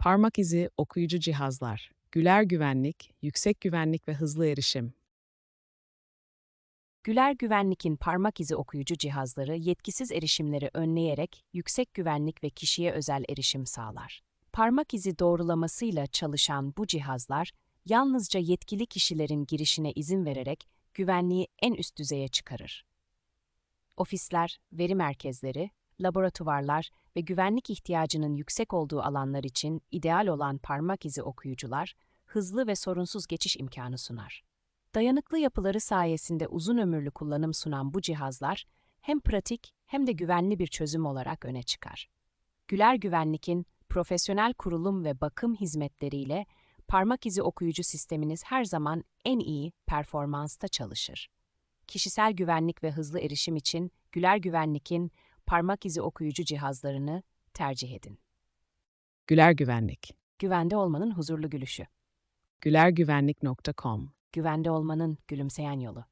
Parmak izi okuyucu cihazlar, güler güvenlik, yüksek güvenlik ve hızlı erişim. Güler Güvenlik'in parmak izi okuyucu cihazları yetkisiz erişimleri önleyerek yüksek güvenlik ve kişiye özel erişim sağlar. Parmak izi doğrulamasıyla çalışan bu cihazlar yalnızca yetkili kişilerin girişine izin vererek güvenliği en üst düzeye çıkarır. Ofisler, veri merkezleri, laboratuvarlar ve güvenlik ihtiyacının yüksek olduğu alanlar için ideal olan parmak izi okuyucular hızlı ve sorunsuz geçiş imkanı sunar. Dayanıklı yapıları sayesinde uzun ömürlü kullanım sunan bu cihazlar hem pratik hem de güvenli bir çözüm olarak öne çıkar. Güler Güvenlik'in profesyonel kurulum ve bakım hizmetleriyle parmak izi okuyucu sisteminiz her zaman en iyi performansta çalışır. Kişisel güvenlik ve hızlı erişim için Güler Güvenlik'in parmak izi okuyucu cihazlarını tercih edin. Güler Güvenlik. Güvende olmanın huzurlu gülüşü. gülergüvenlik.com Güvende olmanın gülümseyen yolu.